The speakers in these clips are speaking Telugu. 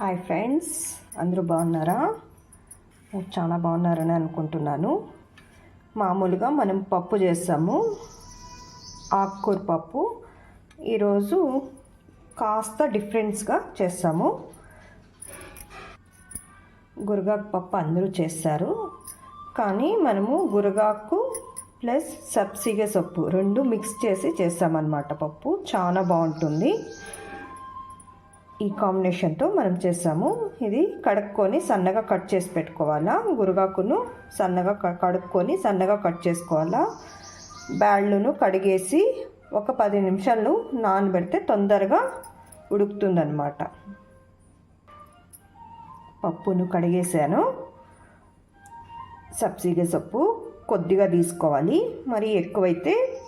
హాయ్ ఫ్రెండ్స్ అందరూ బాగున్నారా? చాలా బాగున్నారని అనుకుంటున్నాను. మామూలుగా మనం పప్పు చేస్తాము. ఆకుకూర పప్పు. ఈరోజు కాస్త డిఫరెన్స్గా చేస్తాము. గురగాకు పప్పు అందరూ చేస్తారు. కానీ మనము గురగాకు ప్లస్ సబ్సిగే సొప్పు రెండు మిక్స్ చేసి చేస్తామన్నమాట పప్పు. చాలా బాగుంటుంది. ఈ కాంబినేషన్తో మనం చేసాము. ఇది కడుక్కొని సన్నగా కట్ చేసి పెట్టుకోవాలా? గురుగాకును సన్నగా క- కడుక్కొని సన్నగా కట్ చేసుకోవాలా? బ్యాళ్ళును కడిగేసి ఒక పది నిమిషాలు నానబెడితే తొందరగా ఉడుకుతుందన్నమాట. పప్పును కడిగేసాను. సబ్సిగ సొప్పు కొద్దిగా తీసుకోవాలి. మరి ఎక్కువైతే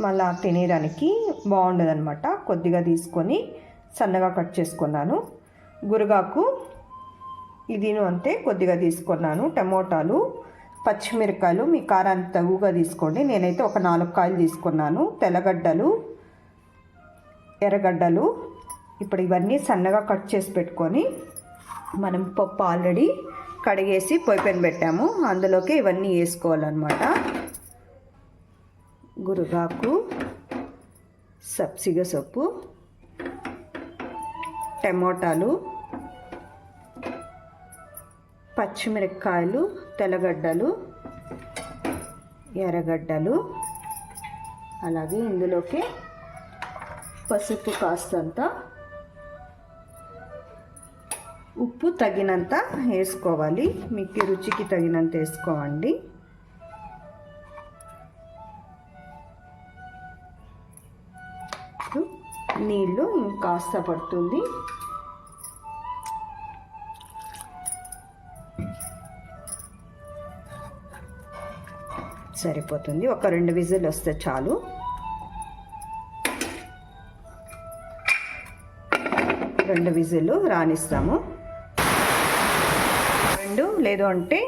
మళ్ళా తినేయడానికి బాగుండదన్నమాట. కొద్దిగా తీసుకొని సన్నగా కట్ చేసుకున్నాను. గురగాకు ఇదిను అంతే కొద్దిగా తీసుకున్నాను. టమోటాలు పచ్చిమిరకాయలు మీ కారానికి తగుగా తీసుకోండి. నేనైతే ఒక నాలుగు కాయలు తీసుకున్నాను. తెల్లగడ్డలు ఎర్రగడ్డలు. ఇప్పుడు ఇవన్నీ సన్నగా కట్ చేసి పెట్టుకొని మనం పప్పు ఆల్రెడీ కడిగేసి పొయ్యి పైన పెట్టాము. అందులోకి ఇవన్నీ వేసుకోవాలన్నమాట. గురుగాకు సబ్సిగ సొప్పు టమోటాలు పచ్చిమిరపకాయలు తెల్లగడ్డలు ఎర్రగడ్డలు అలాగే ఇందులోకి పసుపు కాస్తంత ఉప్పు తగినంత వేసుకోవాలి. మీకు రుచికి తగినంత వేసుకోవండి నీళ్ళు ఇంకాస్త పడుతుంది. సరిపోతుంది. ఒక రెండు విజిల్ వస్తే చాలు. రెండు విజిల్లు రానిస్తాము. రెండు లేదు అంటే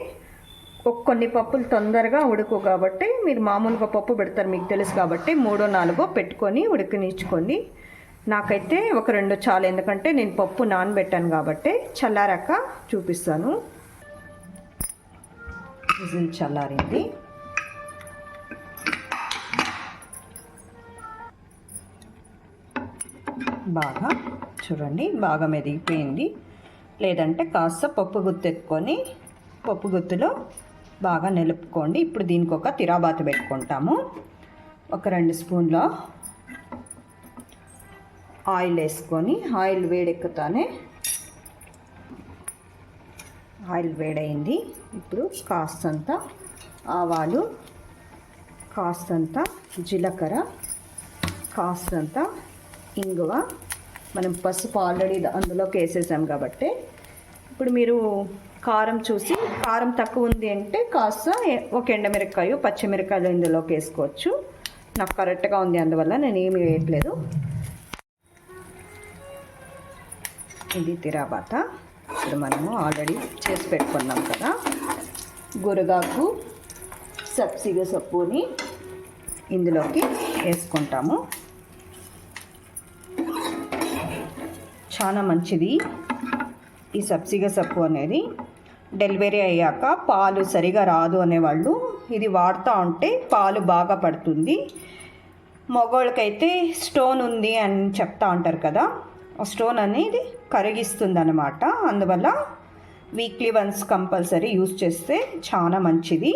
కొన్ని పప్పులు తొందరగా ఉడుకు కాబట్టి మీరు మామూలుగా పప్పు పెడతారు మీకు తెలుసు కాబట్టి మూడో నాలుగో పెట్టుకొని ఉడకనిచ్చుకోండి. నాకైతే ఒక రెండు చాలు ఎందుకంటే నేను పప్పు నానబెట్టాను కాబట్టి చల్లారాక చూపిస్తాను. విజిల్ చల్లారింది. బాగా చూడండి బాగా మెదిగిపోయింది. లేదంటే కాస్త పప్పు గుత్తు ఎత్తుకొని పప్పు గుత్తులో బాగా నిలుపుకోండి. ఇప్పుడు దీనికి ఒక తిరాబాత పెట్టుకుంటాము. ఒక రెండు స్పూన్ల ఆయిల్ వేసుకొని ఆయిల్ వేడెక్కుతానే ఆయిల్ వేడైంది. ఇప్పుడు కాస్తంత ఆవాలు కాస్తంత జీలకర్ర కాస్తంత ఇంగువ. మనం పసుపు ఆల్రెడీ అందులోకి వేసేసాం కాబట్టి. ఇప్పుడు మీరు కారం చూసి కారం తక్కువ ఉంది అంటే కాస్త ఒక ఎండమిరకాయ పచ్చిమిరకాయలు ఇందులోకి వేసుకోవచ్చు. నాకు కరెక్ట్గా ఉంది అందువల్ల నేను ఏమి వేయట్లేదు. ఇది తిరాబాత. ఇప్పుడు మనము ఆల్రెడీ చేసి పెట్టుకున్నాం కదా. గురగాకు సబ్సిగ సొప్పుని ఇందులోకి వేసుకుంటాము. చాలా మంచిది ఈ సబ్సిగ సప్పు అనేది. డెలివరీ అయ్యాక పాలు సరిగా రాదు అనేవాళ్ళు ఇది వాడుతూ ఉంటే పాలు బాగా పడుతుంది. మగవాళ్ళకైతే స్టోన్ ఉంది అని చెప్తా ఉంటారు కదా. స్టోన్ అనేది కరిగిస్తుంది అనమాట అందువల్ల వీక్లీ వన్స్ కంపల్సరీ యూస్ చేస్తే చాలా మంచిది.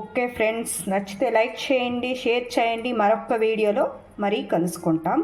ఓకే ఫ్రెండ్స్ నచ్చితే లైక్ చేయండి షేర్ చేయండి. మరొక వీడియోలో మరీ కలుసుకుంటాం.